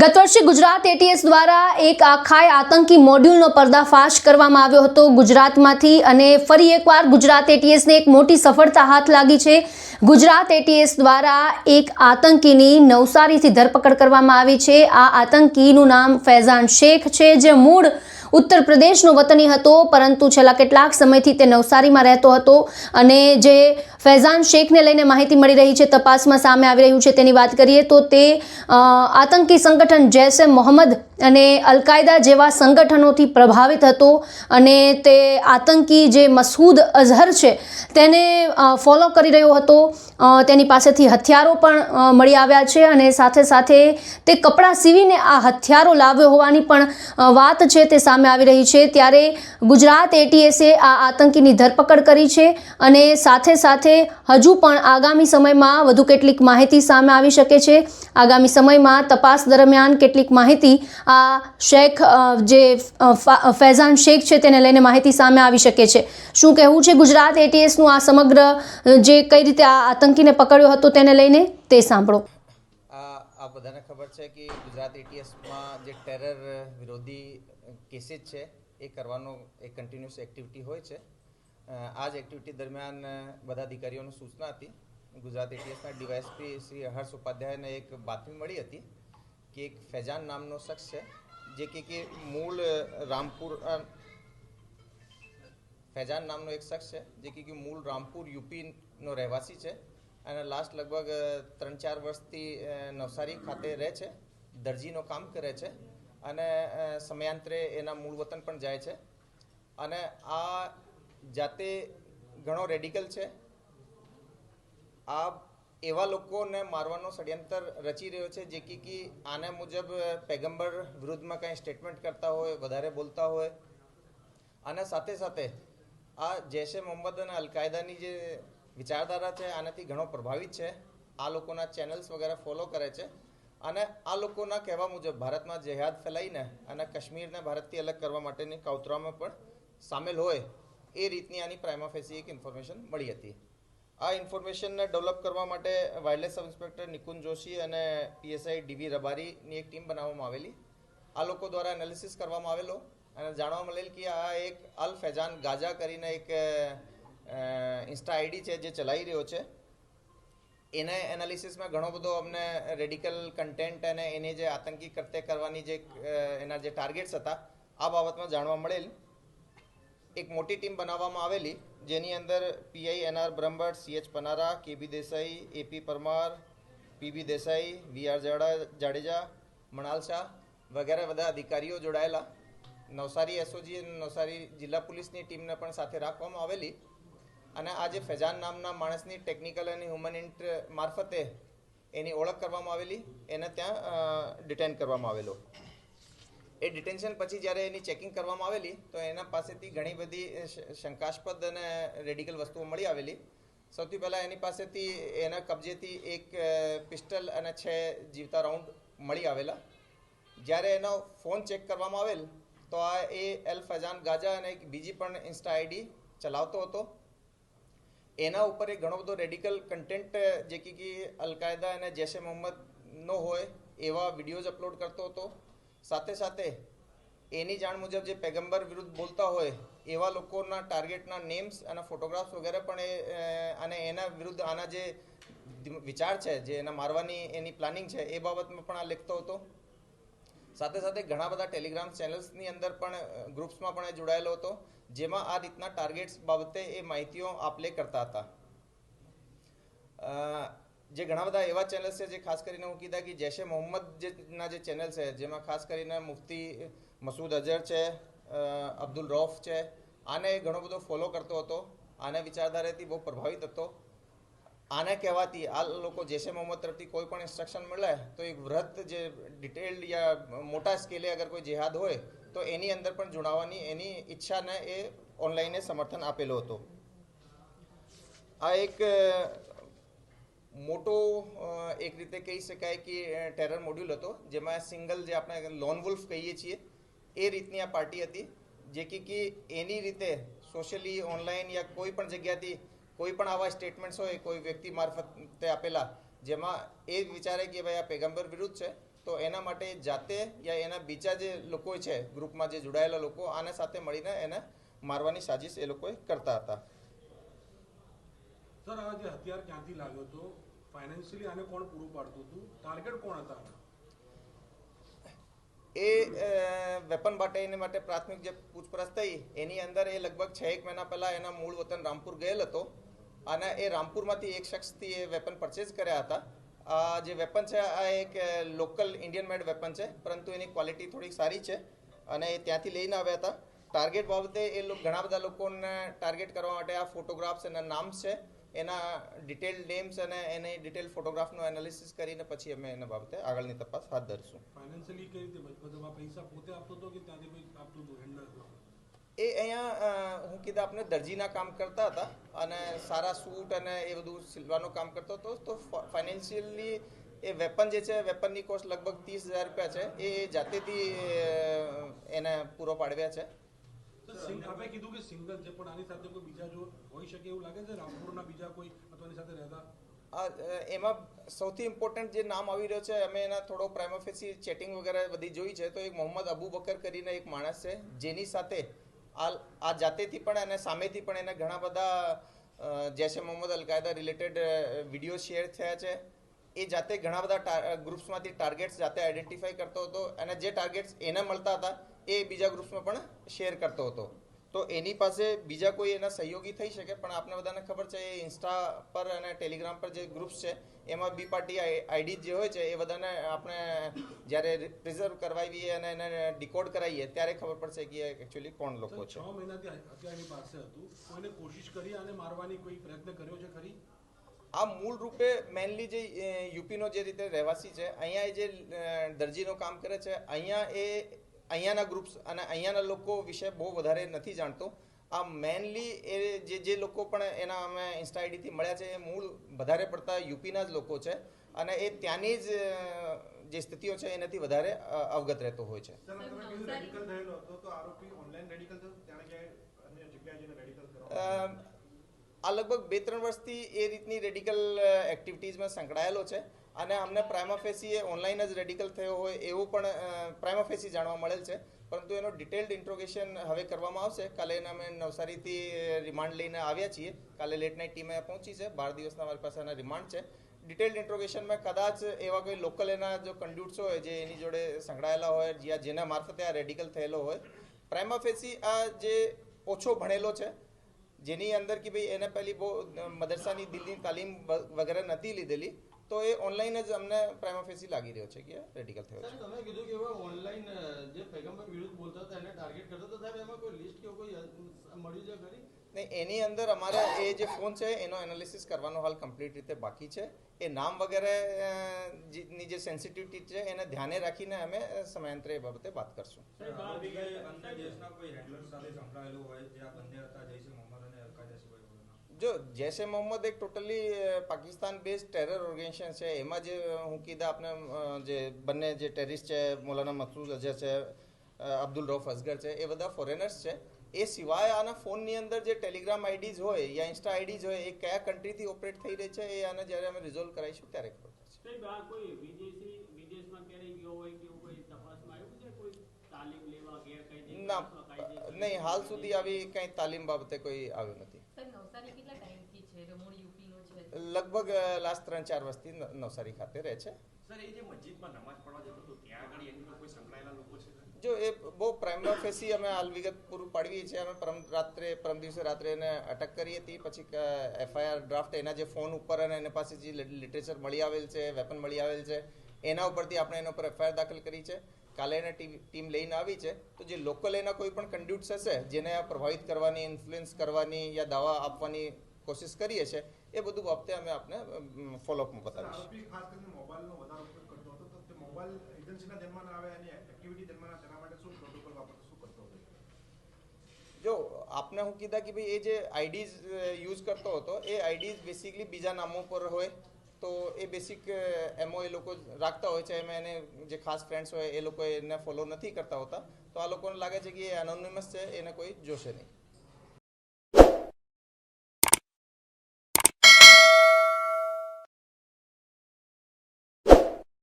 ગત વર્ષે ગુજરાત એટીએસ દ્વારા એક આખાય આતંકી મોડ્યુલનો પર્દાફાશ કરવામાં આવ્યો હતો. ગુજરાતમાંથી અને ફરી એકવાર ગુજરાત એટીએસને એક મોટી સફળતા હાથ લાગી છે. ગુજરાત એટીએસ દ્વારા એક આતંકીની નવસારીથી ધરપકડ કરવામાં આવી છે. આ આતંકીનું નામ ફૈઝાન શેખ છે, જે મૂળ ઉત્તર પ્રદેશનો વતની હતો, પરંતુ છેલ્લા કેટલાક સમયથી તે નવસારીમાં રહેતો હતો અને જે ફૈઝાન શેખને લઈને માહિતી મળી રહી છે, તપાસમાં સામે આવી રહ્યું છે. તેની વાત કરીએ તો તે આતંકી સંગઠન જૈશ એ મોહમ્મદ અને અલકાયદા જેવા સંગઠનોથી પ્રભાવિત હતો અને તે આતંકી જે મસૂદ અઝહર છે તેને ફોલો કરી રહ્યો હતો. તેની પાસેથી હથિયારો પણ મળી આવ્યા છે અને સાથે સાથે તે કપડાં સીવીને આ હથિયારો લાવ્યો હોવાની પણ વાત છે તે સામે આવી રહી છે. ત્યારે ગુજરાત એટીએસે આ આતંકીની ધરપકડ કરી છે અને સાથે સાથે હજુ પણ આગામી સમયમાં વધુ કેટલીક માહિતી સામે આવી શકે છે. આગામી સમયમાં તપાસ દરમિયાન કેટલીક માહિતી આ શેખ જે ફૈઝાન શેખ છે તેને લઈને માહિતી સામે આવી શકે છે. શું કહેવું છે ગુજરાત એટીએસનું આ સમગ્ર જે કઈ રીતે આ આતંકીને પકડ્યો હતો તેને લઈને? તે સાંભળો. આ બધાને ખબર છે કે ગુજરાત એટીએસમાં જે ટેરર વિરોધી કેસીસ છે, એ કરવાનો એક કન્ટિન્યુઅસ એક્ટિવિટી હોય છે. આ જ એક્ટિવિટી દરમિયાન બધા અધિકારીઓની સૂચના હતી. ગુજરાત એટીએસના ડીવાયએસપી શ્રી હર્ષ ઉપાધ્યાયને એક બાતમી મળી હતી. કે એક ફેજાન નામનો શખ્સ છે, જે કે કે મૂળ રામપુર ફેજાન નામનો એક શખ્સ છે, જે કે કે મૂળ રામપુર, યુપીનો રહેવાસી છે અને લાસ્ટ લગભગ ત્રણ ચાર વર્ષથી નવસારી ખાતે રહે છે, દરજીનો કામ કરે છે અને સમયાંતરે એના મૂળ વતન પણ જાય છે. અને આ જાતે ઘણો રેડિકલ છે. આ એવા લોકોને મારવાનો ષડયંત્ર રચી રહ્યો છે, જે કે આના મુજબ પેગમ્બર વિરુદ્ધમાં કંઈ સ્ટેટમેન્ટ કરતા હોય, વધારે બોલતા હોય. અને સાથે સાથે આ જૈશે મોહમ્મદ અને અલકાયદાની જે વિચારધારા છે, આનાથી ઘણો પ્રભાવિત છે. આ લોકોના ચેનલ્સ વગેરે ફોલો કરે છે. અને આ લોકોના કહેવા મુજબ ભારતમાં જેહાદ ફેલાઈને અને કાશ્મીરને ભારતથી અલગ કરવા માટેની કાવતરામાં પણ સામેલ હોય, એ રીતની આની પ્રાઇમાફેસી એક ઇન્ફોર્મેશન મળી હતી. આ ઇન્ફોર્મેશનને ડેવલપ કરવા માટે wildlife sub inspector Nikunj Joshi અને પીએસઆઈ ડીવી રબારીની એક ટીમ બનાવવામાં આવેલી. આ લોકો દ્વારા એનાલિસિસ કરવામાં આવેલો અને જાણવા મળેલ કે આ એક અલ ફૈજાન ગાજા કરીને એક ઇન્સ્ટા આઈડી છે જે ચલાવી રહ્યો છે. એને એનાલિસિસમાં ઘણો બધો અમને રેડિકલ કન્ટેન્ટ અને એને જે આતંકી કરતે કરવાની જે એના જે ટાર્ગેટ્સ હતા, આ બાબતમાં જાણવા મળેલ. એક મોટી ટીમ બનાવવામાં આવેલી, જેની અંદર PI NR Brahmbhatt CH Panara KB Desai AP Parmar PB Desai VR Jadeja, Manal Shah વગેરે બધા અધિકારીઓ જોડાયેલા. નવસારી એસઓજી નવસારી જિલ્લા પોલીસની ટીમને પણ સાથે રાખવામાં આવેલી. અને આજે ફેજાન નામના માણસની ટેકનિકલ અને હ્યુમન ઇન્ટ મારફતે એની ઓળખ કરવામાં આવેલી. એને ત્યાં ડિટેન કરવામાં આવેલો. એ ડિટેન્શન પછી જ્યારે એની ચેકિંગ કરવામાં આવેલી, તો એના પાસેથી ઘણી બધી શંકાસ્પદ અને રેડિકલ વસ્તુઓ મળી આવેલી. સૌથી પહેલાં એની પાસેથી એના કબજેથી એક પિસ્ટલ અને છ જીવતા રાઉન્ડ મળી આવેલા. જ્યારે એનો ફોન ચેક કરવામાં આવેલ, તો આ એ એલ ફજાન ગાજા અને એક બીજી પણ ઇન્સ્ટા આઈડી ચલાવતો હતો. એના ઉપર એ ઘણો બધો રેડિકલ કન્ટેન્ટ જે કે અલકાયદા અને જૈશે મોહમ્મદનો હોય, એવા વિડીયોઝ અપલોડ કરતો હતો. સાથે સાથે એની જાણ મુજબ જે પેગમ્બર વિરુદ્ધ બોલતા હોય, એવા લોકોના ટાર્ગેટના નેમ્સ અને ફોટોગ્રાફ્સ વગેરે પણ એ અને એના વિરુદ્ધ આના જે વિચાર છે, જે એના મારવાની એની પ્લાનિંગ છે, એ બાબતમાં પણ આ લખતો હતો. સાથે સાથે ઘણા બધા ટેલિગ્રામ ચેનલ્સની અંદર પણ ગ્રુપ્સમાં પણ એ જોડાયેલો હતો, જેમાં આ રીતના ટાર્ગેટ્સ બાબતે એ માહિતીઓ આપલે કરતા હતા. જે ઘણા બધા એવા ચેનલ્સ છે જે ખાસ કરીને હું કીધા કે જૈશે મોહમ્મદ જે ના જે ચેનલ છે, જેમાં ખાસ કરીને મુફ્તી મસૂદ અઝહર છે અબ્દુલ રૌફ છે, આને એ ઘણો બધો ફોલો કરતો હતો. આને વિચારધારાથી બહુ પ્રભાવિત હતો. આને કહેવાથી આ લોકો જૈશે મોહમ્મદ તરફથી કોઈ પણ ઇન્સ્ટ્રક્શન મળે તો એક વ્રત જે ડિટેલ્ડ યા મોટા સ્કેલે અગર કોઈ જેહાદ હોય તો એની અંદર પણ જોડાવાની એની ઈચ્છાને એ ઓનલાઈને સમર્થન આપેલો હતો. આ એક મોટો એક રીતે કહી શકાય કે ટેરર મોડ્યુલ હતો, જેમાં સિંગલ જે આપણે લોન વુલ્ફ કહીએ છીએ, એ રીતની આ પાર્ટી હતી. જે કે એની રીતે સોશિયલી ઓનલાઈન યા કોઈ પણ જગ્યાથી, કોઈ પણ આવા સ્ટેટમેન્ટ્સ હોય, કોઈ વ્યક્તિ મારફતે આપેલા, જેમાં એ વિચારે કે ભાઈ આ પેગમ્બર વિરુદ્ધ છે તો તો એના માટે જાતે યા એના બીજા જે લોકો છે, ગ્રુપમાં જે જોડાયેલા લોકો, આને સાથે મળીને એને મારવાની સાજિશ એ લોકોએ કરતા હતા. સર, આ જે હથિયાર ક્યાંથી લાવ્યો હતો? ફાઇનાન્શિયલી આને કોણ પૂરું પાડતું હતું? ટાર્ગેટ કોણ હતા એ વેપન માટે, એને માટે પ્રાથમિક જે પૂછપરછ થઈ, એની અંદર એ લગભગ છ એક મહિના પહેલાં એના મૂળ વતન રામપુર ગયેલ હતો. અને એ રામપુરમાંથી એક શખ્સથી એ વેપન પરચેઝ કર્યા હતા. જે વેપન છે, આ એક લોકલ ઇન્ડિયન મેડ વેપન છે, પરંતુ એની ક્વોલિટી થોડી સારી છે અને એ ત્યાંથી લઈને આવ્યા હતા. ટાર્ગેટ બાબતે એ ઘણા બધા લોકોને ટાર્ગેટ કરવા માટે આ ફોટોગ્રાફ્સ એના નામ્સ છે. એના ડિટેલ નેમ્સ અને એની ડિટેલ ફોટોગ્રાફનું એનાલિસિસ કરીને પછી અમે એના બાબતે આગળની તપાસ હાથ ધરશું. ફાઇનાન્શિયલી કઈ રીતે બધા પૈસા પોતે આપતો હતો કે ત્યાંથી કોઈ આપતું હતું હેન્ડલર એ અહીંયા હું કીધા આપણે દરજીના કામ કરતા હતા અને સારા સૂટ અને એ બધું સિલવાનું કામ કરતો હતો તો ફાઇનાન્શિયલી એ વેપન જે છે વેપનની કોસ્ટ લગભગ ત્રીસ હજાર રૂપિયા છે એ જાતેથી એને પૂરો પાડવ્યા છે. આપે કીધું કે સિંગલ છે પણ આની સાથે કોઈ બીજા જો હોઈ શકે એવું લાગે છે? રામપુરના બીજા કોઈ અથવા સાથે રહેતા? આ એમાં સૌથી ઇમ્પોર્ટન્ટ જે નામ આવી રહ્યો છે અમે એના થોડો પ્રાઇમોફેસી ચેટિંગ વગેરે બધી જોઈ છે તો એક મોહમ્મદ અબુ બકર કરીને એક માણસ છે જેની સાથે આ આ જાતેથી પણ અને સામેથી પણ એને ઘણા બધા Jaishe Mohammed al Qaeda related video share થયા છે. એ જાતે ઘણા બધા ગ્રુપ્સમાંથી ટાર્ગેટ્સ જાતે આઈડેન્ટિફાઈ કરતો હતો અને જે ટાર્ગેટ્સ એને મળતા હતા એ બીજા ગ્રુપ્સમાં પણ શેર કરતો હતો. તો એની પાસે બીજા કોઈ એના સહયોગી થઈ શકે પણ આપને બધાને ખબર છે એ ઇન્સ્ટા પર અને ટેલિગ્રામ પર જે ગ્રુપ્સ છે એમાં બી પાર્ટી આઈડી જે હોય છે એ બધાને આપણે જ્યારે પ્રિઝર્વ કરવાવીએ અને એને ડિકોડ કરાવીએ ત્યારે ખબર પડશે કે એકચ્યુઅલી કોણ લોકો છે છ. મહિનાથી અત્યારની પાસે હતું. કોઈને કોશિશ કરી અને મારવાની કોઈ પ્રયત્ન કર્યો છે ખરી? આ મૂળ રૂપે મેનલી જે યુપીનો જે રીતે રહેવાસી છે અહીંયા એ જે દરજીનો કામ કરે છે અહીંયા એ અહીંયાના ગ્રુપ્સ અને અહીંયાના લોકો વિશે બહુ વધારે નથી જાણતો. આ મેનલી એ જે જે લોકો પણ એના અમે ઇન્સ્ટા આઈડીથી મળ્યા છે એ મૂળ વધારે પડતા યુપીના જ લોકો છે. અને એ ત્યાંની જ જે સ્થિતિઓ છે એનાથી વધારે અવગત રહેતો હોય છે. આ લગભગ બે ત્રણ વર્ષથી એ રીતની રેડિકલ એક્ટિવિટીઝમાં સંકળાયેલો છે. અને અમને પ્રાઇમાફેસી એ ઓનલાઈન જ રેડિકલ થયો હોય એવું પણ પ્રાઇમાફેસી જાણવા મળેલ છે. પરંતુ એનો ડિટેલ્ડ ઇન્ટ્રોગેશન હવે કરવામાં આવશે. કાલે અમે નવસારીથી રિમાન્ડ લઈને આવ્યા છીએ. કાલે લેટ નાઇટ ટીમે પહોંચી છે. બાર દિવસના અમારી પાસે એના રિમાન્ડ છે. ડિટેલ્ડ ઇન્ટ્રોગેશનમાં કદાચ એવા કોઈ લોકલ એના જો કન્ડ્યુટ્સ હોય, જે એની જોડે સંકળાયેલા હોય જ્યાં જેના મારફતે આ રેડિકલ થયેલો હોય. પ્રાઇમાફેસી આ જે ઓછો ભણેલો છે જેની અંદર કે ભાઈ એને પહેલી બહુ મદરસાની દિલ્હીની તાલીમ વગેરે નથી લીધેલી તો એ ઓનલાઈન જ અમને પ્રાઇમોફેસી લાગી રહ્યો છે કે રેડિકલ થયો છે. તમે કીધું કે હવે ઓનલાઈન જે પેગમ્બર વિરુદ્ધ બોલતા હતા એને ટાર્ગેટ કરતો હતો સાહેબ એમાં કોઈ લિસ્ટ કે કોઈ અ, મળ્યું છે ખરી? નહીં એની અંદર અમારે એ જે ફોન છે એનો એનાલિસિસ કરવાનો હાલ કમ્પ્લીટ રીતે બાકી છે. એ નામ વગેરે જે- ની જે સેન્સિટિવિટી છે એને ધ્યાને રાખીને અમે સમયાંતરે એ બાબતે વાત કરશું. કોઈ હેન્ડલર સાથે સંકળાયેલું હોય જે આ બંને હતા જૈશે મોહમ્મદ અને અલકાયદા સિવાય વગરના. જો જૈશે મોહમ્મદ એક totally Pakistan base terror organisation છે. એમાં જે હું કીધા આપણે જે બંને જે ટેરિસ્ટ છે મૌલાના મસૂદ અઝહર છે અબ્દુલ રૌફ અસગર છે એ બધા ફોરેનર્સ છે. એ સિવાય આના ફોનની અંદર જે ટેલિગ્રામ આઈડીઝ હોય યા ઇન્સ્ટા આઈડીઝ હોય એ કયા કન્ટ્રીથી ઓપરેટ થઈ રહી છે એ આને જ્યારે અમે રિઝોલ્વ કરાવીશું ત્યારે ખબર પડશે. સાહેબ આ કોઈ વિદેશી વિદેશમાં ક્યારેય ગયો હોય કે એવું કોઈ તપાસમાં આવ્યું છે? કોઈ તાલીમ લેવા ગેરકાયદે ના નહીં હાલ સુધી આવી કંઈ તાલીમ બાબતે કોઈ આવ્યું નથી સર નવસારી કેટલા ટાઈમથી છે એટલે મૂળ યુપીનો છે લગભગ લાસ્ટ ત્રણ ચાર વર્ષથી નવસારી ખાતે રહે છે. જે એ બહુ પ્રાઇમા ફેસી અમે હાલ વિગત પૂરું પાડવી છે અમે પરમ રાત્રે પરમ દિવસે રાત્રે એને અટક કરી હતી. પછી એફઆઈઆર ડ્રાફ્ટ એના જે ફોન ઉપર અને એના પાસે જે લિટરેચર મળી આવેલ છે વેપન મળી આવેલ છે એના ઉપરથી આપણે એના ઉપર એફઆઈઆર દાખલ કરી છે. કાલે એને ટીમ લઈને આવી છે. તો જે લોકલ એના કોઈ પણ કન્ડ્યુટ્સ હશે જેને આ પ્રભાવિત કરવાની ઇન્ફ્લુઅન્સ કરવાની યા દાવા આપવાની કોશિશ કરીએ છીએ એ બધું બાબતે અમે આપને ફોલોઅપમાં બતાવીશું. જો આપને હું કીધા કે ભાઈ એ જે આઈડીઝ યુઝ કરતો હતો એ આઈડીઝ બેસિકલી બીજા નામો પર હોય તો એ બેસિક એમઓ એ લોકો રાખતા હોય છે એમાં એને જે ખાસ ફ્રેન્ડ્સ હોય એ લોકો એને ફોલો નથી કરતા હોતા તો આ લોકોને લાગે છે કે એ એનોનિમસ છે એને કોઈ જોશે નહીં.